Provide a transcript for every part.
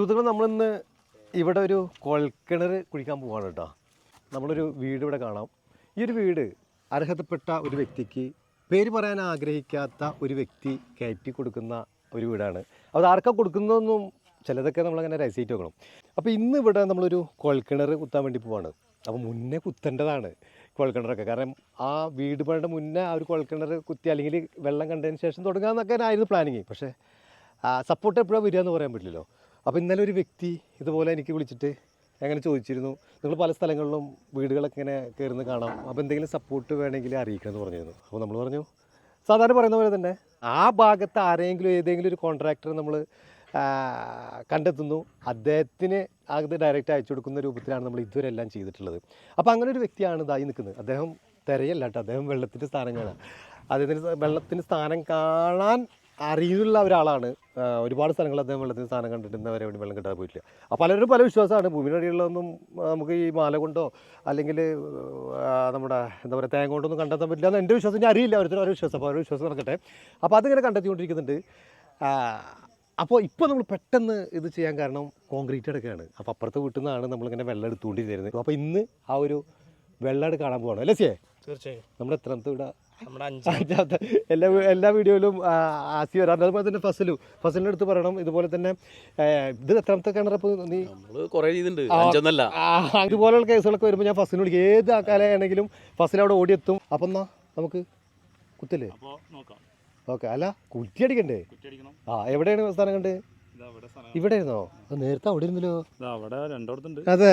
സുഹൃത്തുക്കൾ നമ്മളിന്ന് ഇവിടെ ഒരു കൊൽക്കിണർ കുഴിക്കാൻ പോവാണ് കേട്ടോ. നമ്മളൊരു വീട് ഇവിടെ കാണാം. ഈ ഒരു വീട് അർഹതപ്പെട്ട ഒരു വ്യക്തിക്ക് പേര് പറയാൻ ആഗ്രഹിക്കാത്ത ഒരു വ്യക്തി കയറ്റി കൊടുക്കുന്ന ഒരു വീടാണ്. അത് ആർക്കാ കൊടുക്കുന്നതെന്നും ചിലതൊക്കെ നമ്മളങ്ങനെ രഹസ്യമായിട്ട് വെക്കണം. അപ്പോൾ ഇന്ന് ഇവിടെ നമ്മളൊരു കൊൽക്കിണർ കുത്താൻ വേണ്ടി പോവാണ്. അപ്പോൾ മുന്നേ കുത്തേണ്ടതാണ് കുഴൽക്കിണറൊക്കെ. കാരണം ആ വീട് പണിയുടെ മുന്നേ ആ ഒരു കുഴൽക്കിണർ കുത്തി അല്ലെങ്കിൽ വെള്ളം കണ്ടതിന് ശേഷം തുടങ്ങാമെന്നൊക്കെ ആയിരുന്നു പ്ലാനിങ് പക്ഷേ സപ്പോർട്ട് എപ്പോഴാണ് വരിക എന്ന് പറയാൻ പറ്റില്ലല്ലോ. അപ്പോൾ ഇന്നലെ ഒരു വ്യക്തി ഇതുപോലെ എനിക്ക് വിളിച്ചിട്ട് അങ്ങനെ ചോദിച്ചിരുന്നു. നിങ്ങൾ പല സ്ഥലങ്ങളിലും വീടുകളൊക്കെ ഇങ്ങനെ കയറുന്ന കാണാം. അപ്പോൾ എന്തെങ്കിലും സപ്പോർട്ട് വേണമെങ്കിൽ അറിയിക്കണം എന്ന് പറഞ്ഞിരുന്നു. അപ്പോൾ നമ്മൾ പറഞ്ഞു സാധാരണ പറയുന്ന പോലെ തന്നെ ആ ഭാഗത്ത് ആരെങ്കിലും ഏതെങ്കിലും ഒരു കോൺട്രാക്ടറെ നമ്മൾ കണ്ടെത്തുന്നു. അദ്ദേഹത്തിന് അത് ഡയറക്റ്റ് അയച്ചു കൊടുക്കുന്ന രൂപത്തിലാണ് നമ്മൾ ഇതുവരെ എല്ലാം ചെയ്തിട്ടുള്ളത്. അപ്പോൾ അങ്ങനെ ഒരു വ്യക്തിയാണ് ഇതായി നിൽക്കുന്നത്. അദ്ദേഹം തിരയല്ല കേട്ടോ. അദ്ദേഹം വെള്ളത്തിന്റെ സ്ഥാനം കാണാൻ അദ്ദേഹത്തിന് വെള്ളത്തിന്റെ സ്ഥാനം കാണാൻ അറിയുള്ള ഒരാളാണ്. ഒരുപാട് സ്ഥലങ്ങൾ അദ്ദേഹം വെള്ളത്തിന് സ്ഥാനം കണ്ടിട്ട് ഇന്ന് വരെ വേണ്ടി വെള്ളം കിട്ടാതെ പോയിട്ടില്ല. അപ്പോൾ പലരും പല വിശ്വാസമാണ്. ഭൂമിയുടെ അടിയിലുള്ളതൊന്നും നമുക്ക് ഈ മാല കൊണ്ടോ അല്ലെങ്കിൽ നമ്മുടെ എന്താ പറയുക തേങ്ങ കൊണ്ടൊന്നും കണ്ടെത്താൻ പറ്റില്ല എന്ന് എന്റെ വിശ്വാസം ഞാൻ അറിയില്ല. ഓരോരുത്തരും ഓരോ വിശ്വാസം. അപ്പോൾ ഓരോ വിശ്വാസം നടക്കട്ടെ. അപ്പോൾ അതിങ്ങനെ കണ്ടെത്തിക്കൊണ്ടിരിക്കുന്നുണ്ട്. അപ്പോൾ ഇപ്പോൾ നമ്മൾ പെട്ടെന്ന് ഇത് ചെയ്യാൻ കാരണം കോൺക്രീറ്റ് എടുക്കുകയാണ് അപ്പോൾ അപ്പുറത്തെ വീട്ടിൽ നിന്നാണ് നമ്മളിങ്ങനെ വെള്ളം എടുത്തുകൊണ്ടിരുന്നത്. അപ്പോൾ ഇന്ന് ആ ഒരു വെള്ളം എടുക്കാൻ കാണാൻ പോകണം അല്ലേ സിയേ? തീർച്ചയായും. നമ്മുടെ എത്രാമത്തെ ഇവിടെ എല്ലാ എല്ലാ വീഡിയോയിലും ആസി വരാറുണ്ട് അതുപോലെ തന്നെ ഫസലു. ഫസലിന്റെ അടുത്ത് പറയണം. ഇതുപോലെ തന്നെ ഇത് എത്രാമത്തെ കിണറപ്പോൾ നീ? കൊറേ ചെയ്തിട്ടുണ്ട് ആ, കേസുകളൊക്കെ വരുമ്പോൾ ഞാൻ ഫസലിന് വിളിക്കും. ഏത് ആൾക്കാരാണെങ്കിലും ഫസിൽ അവിടെ ഓടിയെത്തും. അപ്പം എന്നാ നമുക്ക് കുത്തില്ലേ? ഓക്കെ അല്ല കുറ്റിയടിക്കണ്ടേ? കുറ്റിയടിക്കണം. ആ എവിടെയാണ് സ്ഥാനം കണ്ട്? ഇവിടെ ഇരുന്നോ നേരത്തെ അവിടെ ഇരുന്നല്ലോ. അവിടെ രണ്ടോടത്തുണ്ട്. അതെ.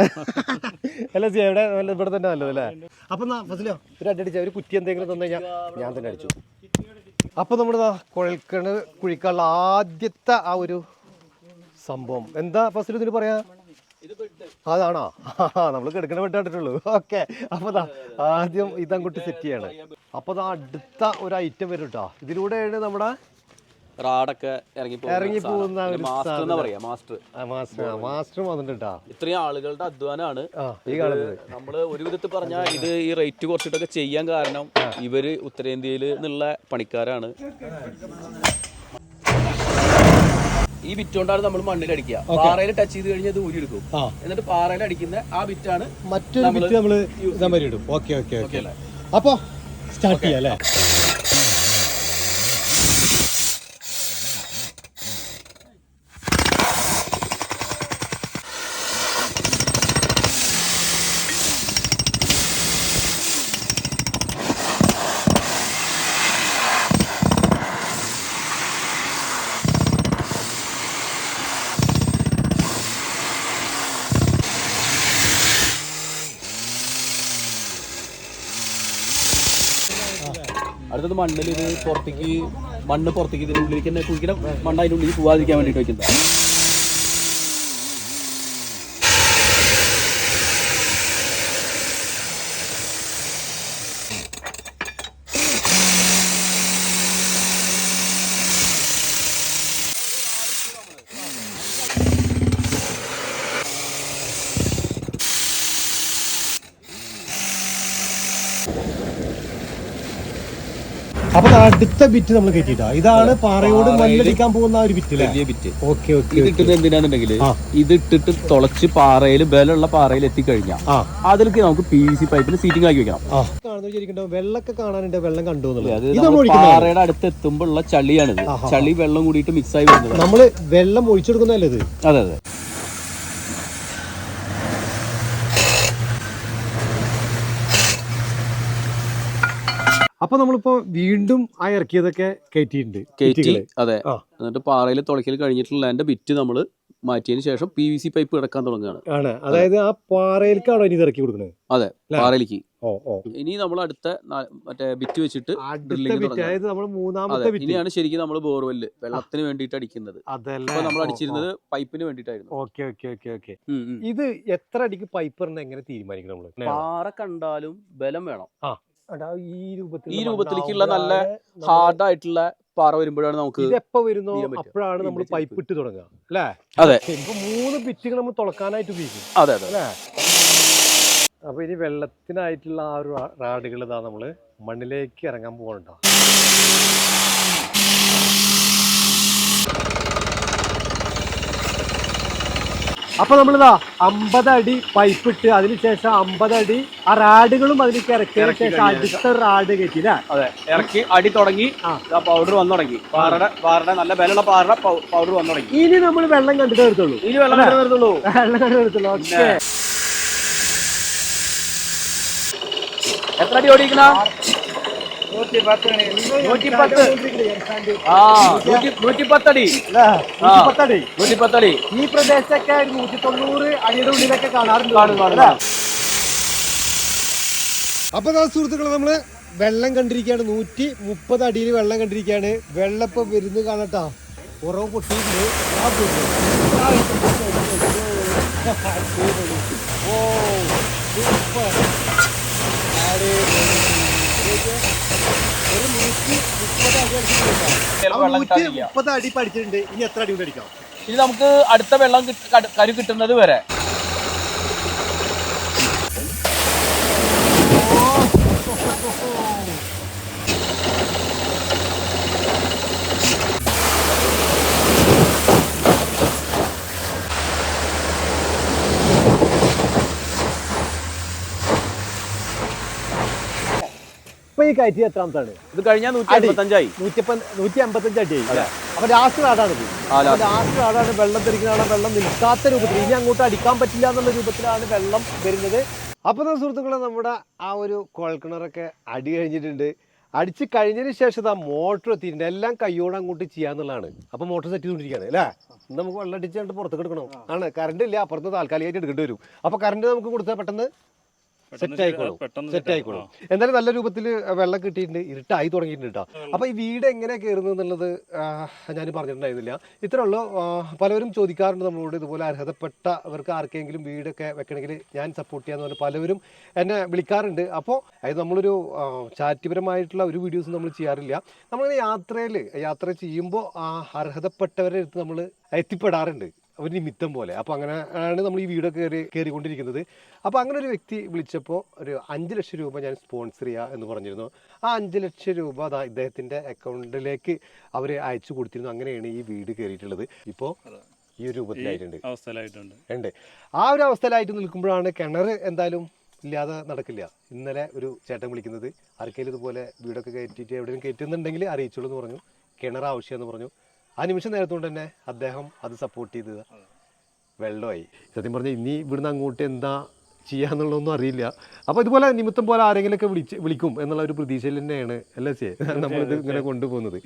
അല്ല സി എവിടെ ഇവിടെ തന്നെ നല്ലത് അല്ലേ? അപ്പം ഫസിലോ ഒരു അടിച്ച ഒരു കുറ്റി എന്തെങ്കിലും തന്നു കഴിഞ്ഞാൽ ഞാൻ തന്നെ അടിച്ചു. അപ്പൊ നമ്മുടെ കുഴൽക്കിണർ കുഴിക്കാനുള്ള ആദ്യത്തെ ആ ഒരു സംഭവം. എന്താ ഫസിലു ഇതിന് പറയാ? അതാണോ? നമ്മൾ കിടക്കണ വിട്ടിട്ടുള്ളൂ ഓക്കെ. അപ്പൊ ആദ്യം ഇതങ്ങോട്ട് സെറ്റ് ചെയ്യാണ്. അപ്പൊ അടുത്ത ഒരു ഐറ്റം വരും കേട്ടോ ഇതിലൂടെയാണ് നമ്മുടെ റാഡൊക്കെ ഇറങ്ങി പോകുന്ന മാസ്റ്റർ എന്ന്. മാസ്റ്റർ. കേട്ടോ ഇത്രയും ആളുകളുടെ അധ്വാനമാണ് ആ ഈ നമ്മൾ ഒരു വിധത്തിൽ പറഞ്ഞാൽ ഇത് ഈ റേറ്റ് കുറച്ചിട്ടൊക്കെ ചെയ്യാൻ കാരണം ഇവർ ഉത്തരേന്ത്യയിൽ നിന്നുള്ള പണിക്കാരാണ്. ഈ ബിറ്റ് കൊണ്ടാണ് നമ്മൾ മണ്ണിൽ അടിക്കുക. പാറയിൽ ടച്ച് ചെയ്ത് കഴിഞ്ഞാൽ അത് ഊരി എടുക്കും. എന്നിട്ട് പാറയിൽ അടിക്കുന്ന ആ ബിറ്റാണ് മറ്റൊരു ബിറ്റ് നമ്മൾ ഇടും. Okay okay okay. അപ്പോ സ്റ്റാർട്ട് ചെയ്യാം അല്ലേ? അടുത്തത് മണ്ണിൽ ഇത് പുറത്തേക്ക് മണ്ണ് പുറത്തേക്ക് ഇതിനുള്ളിലേക്ക് തന്നെ കുഴിക്കണം മണ്ണ് അതിനുള്ളിൽ പോവാതിരിക്കാൻ വേണ്ടിയിട്ട് വെക്കുന്നത് അപ്പൊ അടുത്ത ബിറ്റ് നമ്മൾ കയറ്റിട്ടാ ഇതാണ് പാറയോട് മല്ലടിക്കാൻ പോകുന്ന ഒരു ബിറ്റ് വലിയ ബിറ്റ് ഓക്കെ ഓക്കെ ഇത് ഇട്ടത് എന്തിനാന്നുണ്ടെങ്കിൽ ഇത് ഇട്ടിട്ട് തുളച്ച് പാറയിൽ ബലമുള്ള പാറയിൽ എത്തിക്കഴിഞ്ഞാൽ അതിലേക്ക് നമുക്ക് പി സി പൈപ്പിന് സീറ്റിംഗ് ആക്കി വെക്കണം. ശരിക്കും വെള്ളമൊക്കെ കാണാനുണ്ട് വെള്ളം കണ്ടു പാറയുടെ അടുത്ത് എത്തുമ്പോൾ ഉള്ള ചളിയാണിത്. ചളി വെള്ളം കൂടിയിട്ട് മിക്സ് ആയി വരുന്നത്. നമ്മൾ വെള്ളം ഒഴിച്ചെടുക്കുന്നതല്ലേ ഇത്? അതെ അതെ. അപ്പൊ നമ്മളിപ്പോ വീണ്ടും ആ ഇറക്കിയതൊക്കെ കയറ്റിയിട്ടുണ്ട് കയറ്റി അതെ. എന്നിട്ട് പാറയിൽ തുളയ്ക്കൽ കഴിഞ്ഞിട്ടുള്ള അതിന്റെ ബിറ്റ് നമ്മൾ മാറ്റിയതിന് ശേഷം പി വി സി പൈപ്പ് കിടക്കാൻ തുടങ്ങുകയാണ്. ആണ്. അതായത് ആ പാറയിലേക്കാണോ ഇനി ഇറക്കി കൊടുക്കുന്നത്? അതെ പാറയിലേക്ക്. ഇനി നമ്മൾ അടുത്ത മറ്റേ ബിറ്റ് വെച്ചിട്ട് ഡ്രില്ലിംഗ് ഇനിയാണ് ശരിക്കും നമ്മൾ ബോർവെല്ല് വെള്ളത്തിന് വേണ്ടിയിട്ട് അടിക്കുന്നത്. നമ്മൾ അടിച്ചിരുന്നത് പൈപ്പിന് വേണ്ടിയിട്ടായിരുന്നു. ഇത് എത്ര അടിക്ക് പൈപ്പ് എങ്ങനെ തീരുമാനിക്കണം നമ്മൾ പാറ കണ്ടാലും ബലം വേണം. ഈ രൂപത്തിലേക്കുള്ള നല്ല ഹാർഡ് ആയിട്ടുള്ള പാറ വരുമ്പോഴാണ് നമുക്ക് വരുന്നോ ചെയ്യാൻ അപ്പോഴാണ് നമ്മൾ പൈപ്പ് ഇട്ട് തുടങ്ങുക അല്ലേ? അതെ. മൂന്ന് പിറ്റുകൾ നമ്മൾ തുളക്കാനായിട്ട് ഉപയോഗിക്കും അതെ അതെ. അപ്പൊ ഇനി വെള്ളത്തിനായിട്ടുള്ള ആ ഒരു റാഡുകൾ ഇതാ നമ്മൾ മണ്ണിലേക്ക് ഇറങ്ങാൻ പോകണ്ടോ അപ്പൊ നമ്മളിതാ അമ്പത് അടി പൈപ്പ് ഇട്ട് അതിനുശേഷം അമ്പത് അടി ആ റാഡുകളും അതിലേക്ക് ഇറക്കി ശേഷം അടുത്ത റാഡ് കയറ്റി അതെ ഇറക്കി അടി തുടങ്ങി പൗഡർ വന്നു തുടങ്ങി. പാറയുടെ പാറയുടെ നല്ല വിലയുള്ള പാറയുടെ പൗഡർ വന്നു തുടങ്ങി. ഇനി നമ്മൾ വെള്ളം കണ്ടിട്ട് എടുത്തുള്ളൂ ഇനി വെള്ളം വരുന്നുള്ളൂ വെള്ളം കണ്ടു ഓക്കെ. എത്ര അടി ഓടിക്കണ നൂറ്റിപ്പത്തടി. പത്തടി നൂറ്റിപ്പത്തടി. ഈ പ്രദേശത്തൊക്കെ ഒരു നൂറ്റി തൊണ്ണൂറ് അടിയുടെ ഉള്ളിലൊക്കെ കാണാറുണ്ട്? അപ്പൊ ദാ സുഹൃത്തുക്കളെ നമ്മൾ വെള്ളം കണ്ടിരിക്കുകയാണ്. നൂറ്റി മുപ്പത് അടിയിൽ വെള്ളം കണ്ടിരിക്കുകയാണ്. വെള്ളം ഇപ്പൊ വരുന്നത് കാണട്ടാ. കുറവ് പൊട്ടിയിട്ടുണ്ട്. ഓ സൂപ്പർ. ഒരു നൂറ്റി മുപ്പത് അടി അടിച്ചിട്ടുണ്ട് നൂറ്റി മുപ്പത് അടി പഠിച്ചിട്ടുണ്ട്. ഇനി എത്ര അടി കൊണ്ട് അടിക്കാം ഇനി നമുക്ക് അടുത്ത വെള്ളം കരു കിട്ടുന്നത് വരെ. ഈ കയറ്റി എത്രാമത്താണ്? ഇത് കഴിഞ്ഞാൽ നൂറ്റി. അമ്പത്തഞ്ചായി. നൂറ്റി അമ്പത്തഞ്ച് അടി അപ്പൊ ലാസ്റ്റ് നാടാണ് ഇത്. ആ, last. ലാസ്റ്റ് നാടാണ് വെള്ളം തിരിക്കുന്ന വെള്ളം നിൽക്കാത്ത രൂപത്തിൽ. ഇനി അങ്ങോട്ട് അടിക്കാൻ പറ്റില്ല എന്നുള്ള രൂപത്തിലാണ് വെള്ളം വരുന്നത്. അപ്പൊ നമ്മുടെ സുഹൃത്തുക്കളെ നമ്മുടെ ആ ഒരു കുഴൽക്കിണറൊക്കെ അടി കഴിഞ്ഞിട്ടുണ്ട്. അടിച്ച് കഴിഞ്ഞതിന് ശേഷം ആ മോട്ടർ എത്തിയിട്ടുണ്ട്. എല്ലാം കയ്യോടെ അങ്ങോട്ട് ചെയ്യാന്നുള്ളതാണ് അപ്പൊ മോട്ടർ സെറ്റ് ചെയ്തുകൊണ്ടിരിക്കുകയാണ് അല്ലേ? നമുക്ക് വെള്ളം അടിച്ചുകൊണ്ട് പുറത്തേക്ക് എടുക്കണം. ആണ്. കറണ്ട് ഇല്ല. അപ്പുറത്ത് താൽക്കാലികമായിട്ട് എടുക്കേണ്ടി വരും. അപ്പൊ കറണ്ട് നമുക്ക് കൊടുത്താൽ പെട്ടെന്ന് സെറ്റ് ആയിക്കോളും. പെട്ടെന്ന് സെറ്റ് ആയിക്കോളും. എന്തായാലും നല്ല രൂപത്തിൽ വെള്ളം കിട്ടിയിട്ടുണ്ട് ഇരുട്ടായി തുടങ്ങിയിട്ടുണ്ട് കേട്ടോ അപ്പൊ ഈ വീട് എങ്ങനെ കയറുന്നത് എന്നുള്ളത് ഞാൻ പറഞ്ഞിട്ടുണ്ടായിരുന്നില്ല. ഇത്രേ ഉള്ളൂ. ആ, പലവരും ചോദിക്കാറുണ്ട് നമ്മളോട് ഇതുപോലെ അർഹതപ്പെട്ടവർക്ക് ആർക്കെങ്കിലും വീടൊക്കെ വെക്കണമെങ്കിൽ ഞാൻ സപ്പോർട്ട് ചെയ്യാന്ന് പറഞ്ഞ് പലവരും എന്നെ വിളിക്കാറുണ്ട്. അപ്പോൾ അതായത് നമ്മളൊരു ചാറ്റിപരമായിട്ടുള്ള ചാരിറ്റിപരമായിട്ടുള്ള ഒരു വീഡിയോസ് നമ്മൾ ചെയ്യാറില്ല. നമ്മളിങ്ങനെ യാത്രയിൽ യാത്ര ചെയ്യുമ്പോൾ ആ അർഹതപ്പെട്ടവരെ അടുത്ത് നമ്മൾ എത്തിപ്പെടാറുണ്ട്. ഒരു നിമിത്തം പോലെ. അപ്പോൾ അങ്ങനെ ആണ് നമ്മൾ ഈ വീഡിയോ കയറി കയറിക്കൊണ്ടിരിക്കുന്നത്. അപ്പോൾ അങ്ങനെ ഒരു വ്യക്തി വിളിച്ചപ്പോൾ ഒരു അഞ്ച് ലക്ഷം രൂപ ഞാൻ സ്പോൺസർ ചെയ്യുക എന്ന് പറഞ്ഞിരുന്നു. ആ അഞ്ച് ലക്ഷം രൂപ അതാ ഇദ്ദേഹത്തിന്റെ അക്കൗണ്ടിലേക്ക് അവർ അയച്ചു കൊടുത്തിരുന്നു. അങ്ങനെയാണ് ഈ വീട് കയറിയിട്ടുള്ളത്. ഇപ്പോൾ ഈ ഒരു രൂപത്തിലായിട്ടുണ്ട്. അവസ്ഥയിലായിട്ടുണ്ട്. ഉണ്ട്. ആ ഒരു അവസ്ഥയിലായിട്ട് നിൽക്കുമ്പോഴാണ് കിണർ എന്തായാലും ഇല്ലാതെ നടക്കില്ല. ഇന്നലെ ഒരു ചേട്ടൻ വിളിക്കുന്നത് ആർക്കെങ്കിലും ഇതുപോലെ വീടൊക്കെ കയറ്റിയിട്ട് എവിടെയെങ്കിലും കയറ്റുന്നുണ്ടെങ്കിൽ അറിയിച്ചോളൂ എന്ന് പറഞ്ഞു. കിണർ ആവശ്യമെന്ന് പറഞ്ഞു. ആ നിമിഷം നേരത്തുകൊണ്ട് തന്നെ അദ്ദേഹം അത് സപ്പോർട്ട് ചെയ്തത് വെള്ളമായി. സത്യം പറഞ്ഞാൽ ഇനി ഇവിടുന്ന് അങ്ങോട്ട് എന്താ ചെയ്യാന്നുള്ളതൊന്നും അറിയില്ല. അപ്പോൾ ഇതുപോലെ നിമിത്തം പോലെ ആരെങ്കിലുമൊക്കെ വിളിച്ച് വിളിക്കും എന്നുള്ള ഒരു പ്രതീക്ഷയിൽ തന്നെയാണ് അല്ലേ ചേ നമ്മളിത് ഇങ്ങനെ കൊണ്ടുപോകുന്നത്.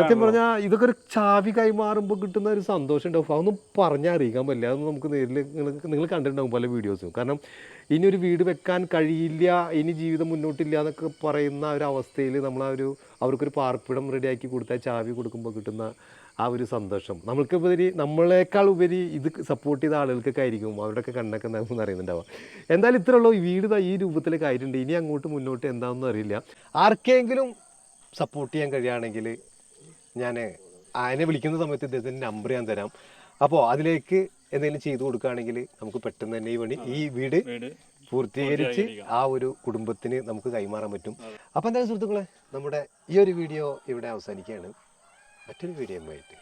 സത്യം പറഞ്ഞാൽ ഇതൊക്കെ ഒരു ചാവി കൈമാറുമ്പോൾ കിട്ടുന്ന ഒരു സന്തോഷം ഉണ്ടാവും അതൊന്നും പറഞ്ഞാൽ അറിയിക്കാൻ പറ്റില്ല. അതൊന്നും നമുക്ക് നേരിൽ നിങ്ങൾ കണ്ടിട്ടുണ്ടാവും പല വീഡിയോസും. കാരണം ഇനി ഒരു വീട് വെക്കാൻ കഴിയില്ല ഇനി ജീവിതം മുന്നോട്ടില്ല എന്നൊക്കെ പറയുന്ന ഒരു അവസ്ഥയിൽ നമ്മൾ ആ ഒരു അവർക്കൊരു പാർപ്പിടം റെഡിയാക്കി കൊടുത്താൽ ചാവി കൊടുക്കുമ്പോൾ കിട്ടുന്ന ആ ഒരു സന്തോഷം. നമ്മൾക്ക് ഉപരി നമ്മളെക്കാൾ ഉപരി ഇത് സപ്പോർട്ട് ചെയ്ത ആളുകൾക്കൊക്കെ ആയിരിക്കും. അവരുടെയൊക്കെ കണ്ണൊക്കെ നമുക്ക് അറിയുന്നുണ്ടാവുക എന്തായാലും ഇത്രയുള്ള വീട് ഈ രൂപത്തിലൊക്കെ ആയിട്ടുണ്ട് ഇനി അങ്ങോട്ട് മുന്നോട്ട് എന്താണെന്നും അറിയില്ല. ആർക്കെങ്കിലും സപ്പോർട്ട് ചെയ്യാൻ കഴിയുകയാണെങ്കിൽ ഞാൻ അതിനെ വിളിക്കുന്ന സമയത്ത് ഇദ്ദേഹത്തിന്റെ നമ്പർ ഞാൻ തരാം. അപ്പോൾ അതിലേക്ക് എന്തെങ്കിലും ചെയ്തു കൊടുക്കുകയാണെങ്കിൽ നമുക്ക് പെട്ടെന്ന് തന്നെ ഈ പണി ഈ വീട് പൂർത്തീകരിച്ച് ആ ഒരു കുടുംബത്തിന് നമുക്ക് കൈമാറാൻ പറ്റും. അപ്പോൾ എന്തായാലും സുഹൃത്തുക്കളെ നമ്മുടെ ഈ ഒരു വീഡിയോ ഇവിടെ അവസാനിക്കുകയാണ്. മറ്റൊരു വീഡിയോ ആയിട്ട്